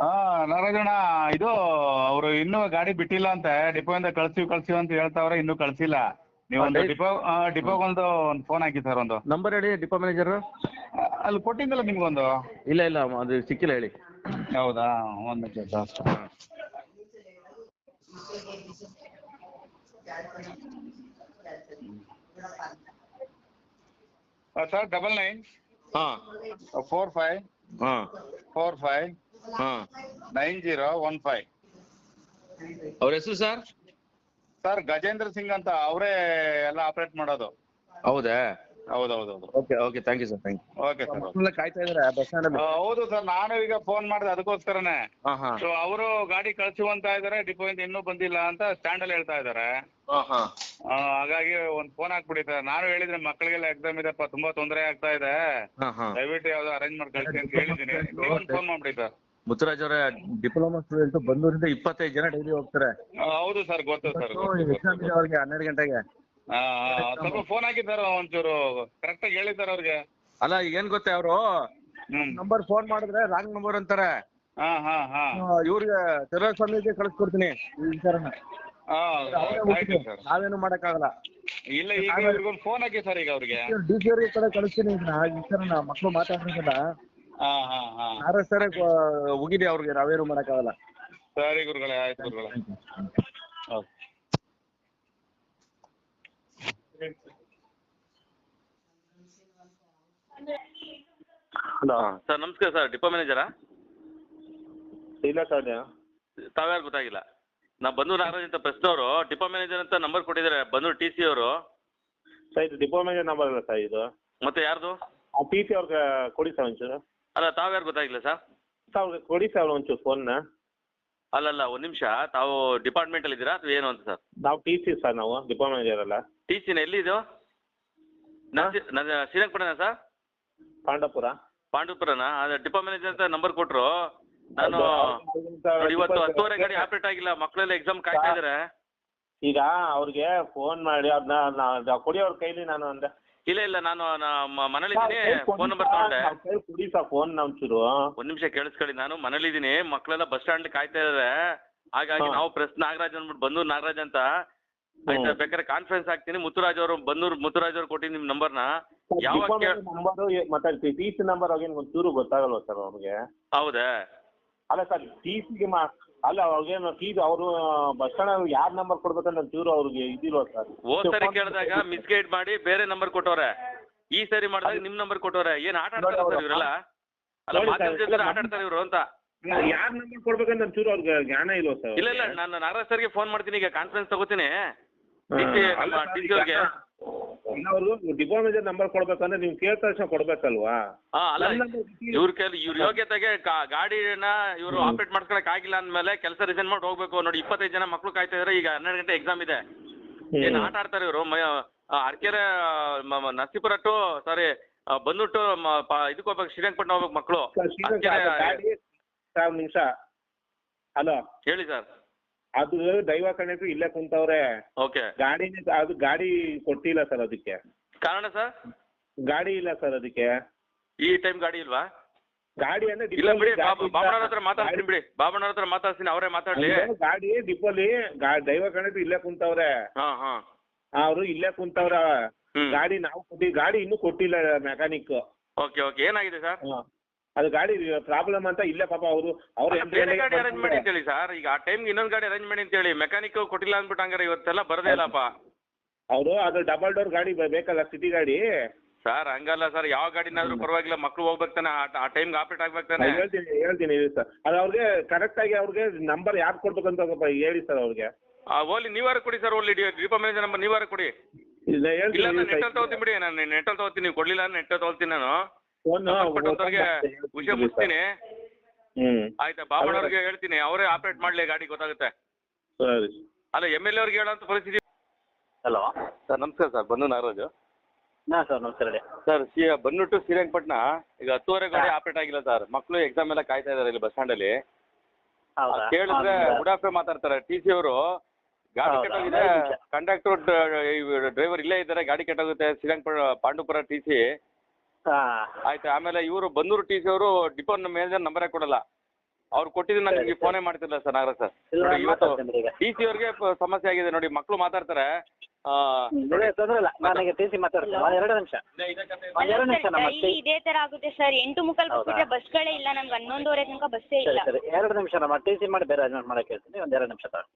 ಹಾ ನಾರಾಯಣ ಇದು ಅವರು ಇನ್ನೂ ಗಾಡಿ ಬಿಟ್ಟಿಲ್ಲ ಅಂತೆ ಡಿಪೋಯಿಂದ ಕಳ್ಸಿವಿ ಕಳ್ಸಿವಿ ಅಂತ ಹೇಳ್ತಾವ್ರೆ ಇನ್ನೂ ಕಳ್ಸಿಲ್ಲ. ನೀವೊಂದು ಡಿಪೋ ಡಿಪೋಗೊಂದು ಒಂದು ಫೋನ್ ಹಾಕಿ ಸರ್ ಒಂದು. ನಂಬರ್ ಹೇಳಿ ಡಿಪೋ ಮ್ಯಾನೇಜರ್ ಅಲ್ಲಿ ಕೊಟ್ಟಿದ್ದಲ್ಲ ನಿಮ್ಗೊಂದು? ಇಲ್ಲ ಇಲ್ಲ ಅದು ಸಿಕ್ಕಿಲ್ಲ ಹೇಳಿ. ಹೌದಾ? ಒಂದು ನಿಮಿಷ ಸರ್ ಸರ್ ಡಬಲ್ ನೈನ್ ಹಾಂ. ಫೋರ್ ಫೈವ್ ಹಾಂ. Four five nine zero one five. ಅವ್ರ ಹೆಸರು ಸರ್? ಸರ್ ಗಜೇಂದ್ರ ಸಿಂಗ್ ಅಂತ ಅವರೇ ಎಲ್ಲ ಆಪರೇಟ್ ಮಾಡೋದು. ಹೌದಾ? ಹೌದೌದೌದು. Okay okay thank you sir thank okay sir you ಕಾಯ್ತಾ ಇದ್ದಾರೆ ಬಸ್ ಸ್ಟ್ಯಾಂಡಲ್ಲಿ ಹೌದು ಸರ್ ನಾನು ಈಗ ಫೋನ್ ಮಾಡಿದೆ ಅದಕ್ಕೋಸ್ಕರನೇ. ಹಾಂ ಹಾಂ. ಸೊ ಅವರು ಗಾಡಿ ಕಳ್ಸುವಂತ ಇದಾರೆ ಡಿಪೋ ಇಂದ ಇನ್ನೂ ಬಂದಿಲ್ಲ ಅಂತ ಸ್ಟ್ಯಾಂಡ್ ಅಲ್ಲಿ ಹೇಳ್ತಾ ಇದಾರೆ. ಹಾಂ ಹಾಂ. ಆ, ಹಾಗಾಗಿ ಒಂದ್ ಫೋನ್ ಹಾಕ್ಬಿಡಿ ಸರ್ ನಾನು ಹೇಳಿದ್ರೆ ಮಕ್ಕಳಿಗೆಲ್ಲ ಎಕ್ಸಾಮ್ ಇದೆಪ್ಪ ತುಂಬಾ ತೊಂದರೆ ಆಗ್ತಾ ಇದೆ. ಹಾಂ ಹಾಂ. ದಯವಿಟ್ಟು ಯಾವ್ದೋ ಅರೇಂಜ್ ಮಾಡಿ ಕಳಿಸಿ ಅಂತ ಹೇಳಿದೀನಿ ಫೋನ್ ಮಾಡ್ಬಿಡಿ ಸರ್. ಮುತ್ತುರಾಜ್ ಅವರ ಡಿಪ್ಲೊಮಾ ಸ್ಟೂಡೆಂಟ್ ಬಂದೂರಿಂದ ಇಪ್ಪತ್ತೈದು ಜನ ಡೈಲಿ ಹೋಗ್ತಾರೆ. ಹೌದು ಸರ್ ಗೊತ್ತು ಸರ್ ಎಕ್ಸಾಮ್ ಇದೆ ಅವ್ರಿಗೆ ಹನ್ನೆರಡು ಗಂಟೆಗೆ. ಸ್ವಲ್ಪ ಫೋನ್ ಹಾಕಿ ಸರ್ ಒಂಚೂರು ಕರೆಕ್ಟ್ ಆಗಿ ಹೇಳಿ ಸರ್ ಅವ್ರಿಗೆ? ಅಲ್ಲ ಏನ್ ಗೊತ್ತೆ ಅವರು? ನಂಬರ್ ಫೋನ್ ಮಾಡಿದ್ರೆ ರಾಂಗ್ ನಂಬರ್ ಅಂತಾರೆ. ಇವ್ರಿಗೆ ತೆರ ಸ್ವಾಮಿಗೆ ಕಳಿಸ್ಕೊಡ್ತೀನಿ. ನಾವೇನು ಮಾಡಕ್ಕಾಗಲ್ಲ. ಇಲ್ಲ ಈಗ ಫೋನ್ ಹಾಕಿ ಸರ್ ಈಗ ಅವ್ರಿಗೆ. ಡಿ ಸಿ ಅವ್ರಿಗೆ ಕಡೆ ಕಳಿಸ್ತೀನಿ ಮಕ್ಕಳು ಮಾತಾಡ್ತಿದ್ದಲ್ಲ ಹಾ ಹಾ ಹಾ. ನಾರ ಸರ್ ಹೋಗಿದೆ ಅವ್ರಿಗೆ ನಾವೇನು ಮಾಡಕ್ಕಾಗಲ್ಲ ಸರಿ ಗುರುಗಳೇ ಆಯ್ತು ಗುರುಗಳೇ. Okay hello. ಸರ್ ನಮಸ್ಕಾರ ಸರ್ ಡಿಪೋ ಮ್ಯಾನೇಜರಾ? ಇಲ್ಲ ಸರ್ ತಾವ್ಯಾರು ಗೊತ್ತಾಗಿಲ್ಲ. ನಾ ಬಂದೂರು ನಾಗರಾಜ್ ಅಂತ ಪ್ರೆಸ್ನವರು ಡಿಪೋ ಮ್ಯಾನೇಜರ್ ಅಂತ ನಂಬರ್ ಕೊಟ್ಟಿದ್ದಾರೆ ಬಂದೂರು ಟಿ ಸಿ ಅವರು. ಸರ್ ಇದು ಡಿಪೋ ಮ್ಯಾನೇಜರ್ ನಂಬರ್ ಅಲ್ಲ ಸರ್ ಇದು. ಮತ್ತೆ ಯಾರ್ದು? ಆ ಟಿ ಸಿ ಅವ್ರಿಗೆ ಕೊಡಿ ಸರ್ ಒಂಚೂರು. ಅಲ್ಲ ತಾವ್ಯಾರು ಗೊತ್ತಾಗಿಲ್ಲ ಸರ್? ಅವ್ರಿಗೆ ಕೊಡಿ ಸರ್ ಒಂಚೂರು ಫೋನ್ನ ಅಲ್ಲಲ್ಲ ಒಂದು ನಿಮಿಷ. ತಾವು ಡಿಪಾರ್ಟ್ಮೆಂಟಲ್ಲಿ ಇದ್ದೀರಾ ಅಥವಾ ಏನು ಅಂತ ಸರ್? ನಾವು ಟಿ ಸಿ ಸರ್ ನಾವು ಡಿಪಾರ್ಟ್ಮೆಂಟ್ ಅಲ್ಲ. ಟಿ ಸಿನ ಎಲ್ಲಿದು ನನ್ನ ಶ್ರೀರಂಗಪಟ್ಟಣ ಸರ್? ಪಾಂಡಪುರ ಪಾಂಡವಪುರನ? ಅದೇ ಡಿಪೋ ಮ್ಯಾನೇಜರ್ ಅಂತ ನಂಬರ್ ಕೊಟ್ರು. ನಾನು ನೋಡಿ ಇವತ್ತು ಹತ್ತುವರೆ ಗಾಡಿ ಆಪರೇಟ್ ಆಗಿಲ್ಲ. ಮಕ್ಕಳೆಲ್ಲ ಎಕ್ಸಾಮ್ ಕಾಯ್ತಾ ಇದ್ದಾರೆ ಈಗ ಅವ್ರಿಗೆ ಫೋನ್ ಮಾಡಿ ಅದನ್ನ ಕೊಡಿ ಅವ್ರ ಕೈಲಿ ನಾನು ಅಂದೆ ಇಲ್ಲ ಇಲ್ಲ ನಾನು ಮನೇಲಿದ್ದೀನಿ. ಫೋನ್ ನಂಬರ್ ತಗೊಂಡೆ. ಕೊಡಿ ಸರ್ ಫೋನ್ ಒಂಚೂರು. ಒಂದ್ ನಿಮಿಷ ಕೇಳಿಸ್ಕೊಳ್ಳಿ ನಾನು ಮನೇಲಿದ್ದೀನಿ ಮಕ್ಕಳೆಲ್ಲ ಬಸ್ ಸ್ಟ್ಯಾಂಡ್ ಕಾಯ್ತಾ ಇದಾರೆ. ಹಾಗಾಗಿ. ನಾವು ಪ್ರೆಸ್ ನಾಗರಾಜ್ ಅಂದ್ಬಿಟ್ಟು ಬಂದೂರ್ ನಾಗರಾಜ್ ಅಂತ. ಆಯ್ತಾ ಬೇಕಾದ್ರೆ ಕಾನ್ಫರೆನ್ಸ್ ಹಾಕ್ತೀನಿ. ಮುತ್ತುರಾಜ್ ಅವರು ಬಂದೂರ್ ಮುತ್ತುರಾಜ್ ಅವ್ರು ಕೊಟ್ಟಿದ್ದು ನಿಮ್ ನಂಬರ್ನ. ಯಾವಾಗ ನಂಬರು ಮತ್ತೆ ಟಿ ಸಿ ನಂಬರ್ ಅವ್ರಿಗೆ ಒಂಚೂರು ಗೊತ್ತಾಗಲ್ವ ಸರ್ ಅವ್ರಿಗೆ? ಹೌದಾ. ಅಲ್ಲ ಸರ್ ಟಿ ಸಿಗೆ ಮಾ ಅಲ್ಲ ಅವ್ರಿಗೇನು ಫೀಸ್ ಅವರು ಬಸ್ ಸ್ಟ್ಯಾಂಡ್ ಯಾರ್ ನಂಬರ್ ಕೊಡ್ಬೇಕಂತ ಚೂರು ಅವ್ರಿಗೆ ಇದಿಲ್ವಾ ಸರ್ ಹೋದ್ ಸರಿ ಕೇಳಿದಾಗ ಮಿಸ್ಗೈಡ್ ಮಾಡಿ ಬೇರೆ ನಂಬರ್ ಕೊಟ್ಟವ್ರೆ. ಈ ಸರಿ ಮಾಡಿದಾಗ ನಿಮ್ ನಂಬರ್ ಕೊಟ್ಟವ್ರೆ. ಏನ್ ಆಟ ಆಡ್ತಾರೆ ಸರ್ ಇವರೆಲ್ಲ? ಅಲ್ಲ ಜೊತೆ ಆಟ ಆಡ್ತಾರೆ ಇವರು ಅಂತ. ಯಾರ್ ನಂಬರ್ ಕೊಡ್ಬೇಕಂತ ಚೂರು ಅವ್ರಿಗೆ ಜ್ಞಾನ ಇಲ್ವ ಸರ್ ಇಲ್ಲ ಇಲ್ಲ ನಾನು ನಾಗರಾಜ್ ಸರ್ಗೆ ಫೋನ್ ಮಾಡ್ತೀನಿ ಈಗ ಕಾನ್ಫರೆನ್ಸ್ ತಗೋತೀನಿ. ಸಿ ಅವ್ರಿಗೆ ಅವರು ಡಿಪೋ ಮ್ಯಾನೇಜರ್ ನಂಬರ್ ಕೊಡ್ಬೇಕಂದ್ರೆ ನೀವು ಕೇಳಿದ ತಕ್ಷಣ ಕೊಡ್ಬೇಕಲ್ವಾ? ಹಾ ಅಲ್ಲ number ಇವ್ರ ಕೈಲಿ ಇವ್ರ ಯೋಗ್ಯತೆಗೆ ಕಾ- ಗಾಡಿನ ಇವರು ಆಪರೇಟ್ ಮಾಡ್ಕೊಳಕ್ ಆಗಿಲ್ಲ ಅಂದ್ಮೇಲೆ ಕೆಲಸ ರಿಸೈನ್ ಮಾಡಿ ಹೋಗ್ಬೇಕು. ನೋಡಿ ಇಪ್ಪತ್ತೈದು ಜನ ಮಕ್ಳು ಕಾಯ್ತಾ ಇದಾರೆ ಈಗ ಹನ್ನೆರಡು ಗಂಟೆ ಎಕ್ಸಾಮ್ ಇದೆ. ಏನ್ ಆಟ ಆಡ್ತಾರೆ ಇವರು? ಅರ್ಕೆರೆ ಮ- ಮ- ನರಸೀಪುರ ಟು ಸಾರಿ ಬಂದ್ಬಿಟ್ಟು ಮ- ಪ- ಹೋಗ್ಬೇಕು ಶ್ರೀರಂಗಪಟ್ಟಣ ಹೋಗ್ಬೇಕು ಮಕ್ಕಳು ಸರ್, ಶ್ರೀಧರ್ ಸರ್, ಅದು ಗಾಡಿ ಸರ್ ನಿಮಿಷ. ಹಲೋ. ಹೇಳಿ ಸರ್. ಅದು ದೈವ ಕಂಡಕ್ಟರ್ ಇಲ್ಲೇ ಕುಂತವ್ರೆ. ಓಕೆ ಗಾಡಿ ಅದು ಗಾಡಿ ಕೊಟ್ಟಿಲ್ಲ ಸರ್ ಅದಕ್ಕೆ. ಕಾರಣ ಸರ್? ಗಾಡಿ ಇಲ್ಲ ಸರ್ ಅದಕ್ಕೆ. ಈ ಟೈಮ್ ಗಾಡಿ ಇಲ್ವಾ? ಗಾಡಿ ಅಂದ್ರೆ ಇಲ್ಲ ಡಿಪೋಲಿ ಬಿಡಿ ಬಾಬಣ್ಣವ್ರ ಹತ್ರ ಮಾತಾಡ್ತೀನಿ ಬಿಡಿ. ಬಾಬಣ್ಣವ್ರ ಹತ್ರ ಮಾತಾಡ್ತೀನಿ ಅವರೇ ಮಾತಾಡ್ಲಿ. ಗಾಡಿ ಡಿಪೋಲಿ ದೈವ ಕಂಡಕ್ಟರ್ ಇಲ್ಲೇ ಕುಂತವ್ರೆ. ಹಾ ಹಾ. ಅವರು ಇಲ್ಲೇ ಕುಂತವ್ರ. ಗಾಡಿ ನಾವು ಕೊಟ್ಟಿ ಗಾಡಿ ಇನ್ನೂ ಕೊಟ್ಟಿಲ್ಲ ಮೆಕ್ಯಾನಿಕ್. ಓಕೆ ಓಕೆ ಏನಾಗಿದೆ ಸರ್? ಅದು ಗಾಡಿ ಪ್ರಾಬ್ಲಮ್ ಅಂತ ಇಲ್ಲೇ ಪಾಪ ಅವರು. ಅವ್ರು ಬೇರೆ ಗಾಡಿ ಅರೇಂಜ್ ಮಾಡಿ ಅಂತ ಹೇಳಿ ಸರ್ ಈಗ ಆ ಟೈಮ್ಗೆ ಇನ್ನೊಂದು ಗಾಡಿ ಅರೇಂಜ್ ಮಾಡಿ ಅಂತ ಹೇಳಿ ಮೆಕ್ಯಾನಿಕ್ ಕೊಟ್ಟಿಲ್ಲ ಅಂದ್ಬಿಟ್ಟು ಹಂಗಾರೆ ಇವತ್ತೆಲ್ಲ ಬರದೇ ಇಲ್ಲಪ್ಪ ಹೌದು ಅದು ಡಬಲ್ ಡೋರ್ ಗಾಡಿ ಬೇಕಲ್ಲ ಸಿಟಿ ಗಾಡಿ? ಸರ್ ಹಂಗಲ್ಲ ಸರ್ ಯಾವ ಗಾಡಿನಾದ್ರೂ ಪರವಾಗಿಲ್ಲ ಮಕ್ಳು ಹೋಗ್ಬೇಕು ತಾನೆ ಆ ಟೈಮ್ಗೆ ಆಪರೇಟ್ ಆಗ್ಬೇಕು ತಾನೆ. ಹೇಳ್ತೀನಿ ಹೇಳ್ತೀನಿ ಸರ್ ಅದು ಅವ್ರಿಗೆ ಕರೆಕ್ಟ್ ಆಗಿ ಅವ್ರಿಗೆ ನಂಬರ್ ಯಾರು ಕೊಡ್ಬೇಕಂತ ಹೇಳಿ ಸರ್ ಅವ್ರಿಗೆ. ಓಲಿ ನೀವಾರು ಕೊಡಿ ಸರ್ ಓಲಿ ದೀಪ ಮ್ಯಾನೇಜರ್ ನಂಬರ್ ನೀವಾರು ಕೊಡಿ. ಇಲ್ಲ ನೆಟ್ಟಲ್ಲಿ ತಗೋತೀನಿ ಬಿಡಿ ನಾನು ನೆಟ್ಟಲ್ಲಿ ತಗೋತೀನಿ ನೀವು ಕೊಡ್ಲಿಲ್ಲ ನೆಟ್ಟಲ್ಲಿ ತಗೋತೀನಿ ನಾನು. ಸಂಬಂಧಪಟ್ಟವ್ರಿಗೆ ವಿಷಯ ಮುಗಿಸ್ತೀನಿ. ಹ್ಮ್. ಆಯ್ತಾ ಬಾಬಣ್ಣವ್ರಿಗೆ ಹೇಳ್ತೀನಿ ಅವರೇ ಆಪರೇಟ್ ಮಾಡ್ಲಿ ಗಾಡಿ ಗೊತ್ತಾಗುತ್ತೆ. ಸರಿ. ಅಲ್ಲ ಎಂ ಎಲ್ ಎ ಅವ್ರಿಗೆ ಹೇಳೋಂಥ ಪರಿಸ್ಥಿತಿ ಹಲೋ. ಸರ್ ನಮಸ್ಕಾರ ಸರ್ ಬಂದು ನಾಗರಾಜು. ಹಾಂ ಸರ್ ನಮಸ್ಕಾರ ಹೇಳಿ. ಸರ್ ಸಿ ಬಂದ್ಬಿಟ್ಟು ಶ್ರೀರಂಗಪಟ್ಟಣ ಈಗ ಹತ್ತುವರೆ ಗಾಡಿ ಆಪರೇಟ್ ಆಗಿಲ್ಲ ಸರ್. ಮಕ್ಳು ಎಕ್ಸಾಮ್ ಎಲ್ಲ ಕಾಯ್ತಾ ಇದಾರೆ ಇಲ್ಲಿ ಬಸ್ ಸ್ಟ್ಯಾಂಡಲ್ಲಿ ಹೌದಾ? ಕೇಳಿದ್ರೆ ಉಡಾಫೆ ಗುಡ್ ಮಾತಾಡ್ತಾರೆ ಟಿ ಸಿ ಅವರು. ಗಾಡಿ ಹೌದಾ? ಕೆಟ್ಟೋಗಿದೆ. ಕಂಡಕ್ಟರ್ ಡ್ರೈವರ್ ಇಲ್ಲೇ ಇದ್ದಾರೆ ಗಾಡಿ ಕೆಟ್ಟೋಗುತ್ತೆ. Srirangapatna Pandupura T C. ಹಾಂ. ಆಯ್ತು ಆಮೇಲೆ ಇವರು ಬಂದೂರು ಟಿ ಸಿ ಅವರು ಡಿಪೋ ಮ್ಯಾನೇಜರ್ ನಂಬರೇ ಕೊಡಲ್ಲ. ಅವ್ರು ಕೊಟ್ಟಿದ್ದು ನಾನು ನಿಮಗೆ ಫೋನೇ ಮಾಡ್ತಿಲ್ಲ ಸರ್ ನಾಗರಾಜ್ ಸರ್. ಇಲ್ಲ ನೋಡಿ ಇವತ್ತು ಮಾತಾಡ್ತೀನಿ ಈಗ. ಟಿಸಿ ಸಿ ಅವ್ರಿಗೆ ಪ- ಸಮಸ್ಯೆ ಆಗಿದೆ ನೋಡಿ ಮಕ್ಕಳು ಮಾತಾಡ್ತಾರೆ. ಆ, ತೊಂದ್ರೆ ಇಲ್ಲ. ನನಗೆ ಟಿ ಸಿ ಮಾತಾಡ್ತೀನಿ. ಒಂದು ಎರಡು ನಿಮಿಷ. ಒಂದು ಎರಡು ನಿಮಿಷ ನಮ್ಮ ಡೈಲಿ ಇದೇ ತರ ಆಗುತ್ತೆ ಸರ್. ಎಂಟು ಮುಕ್ಕಲ್ ಬಸ್ಗಳೇ ಇಲ್ಲ ನಮ್ಗೆ ಹನ್ನೊಂದುವರೆ ತನಕ ಬಸ್ಸೇ ಸರಿ ಇಲ್ಲ. ಸರಿ. ಎರಡು ನಿಮಿಷ ನಮ್ಮ ಟಿ ಸಿ ಮಾಡಿ ಬೇರೆ ಅಡ್ಜಸ್ಟ್ ಮಾಡಕ್ಕೆ ಹೇಳ್ತೀನಿ. ಒಂದ್ ಎರಡು ನಿಮಿಷ ತಗೊಳ್ಳಿ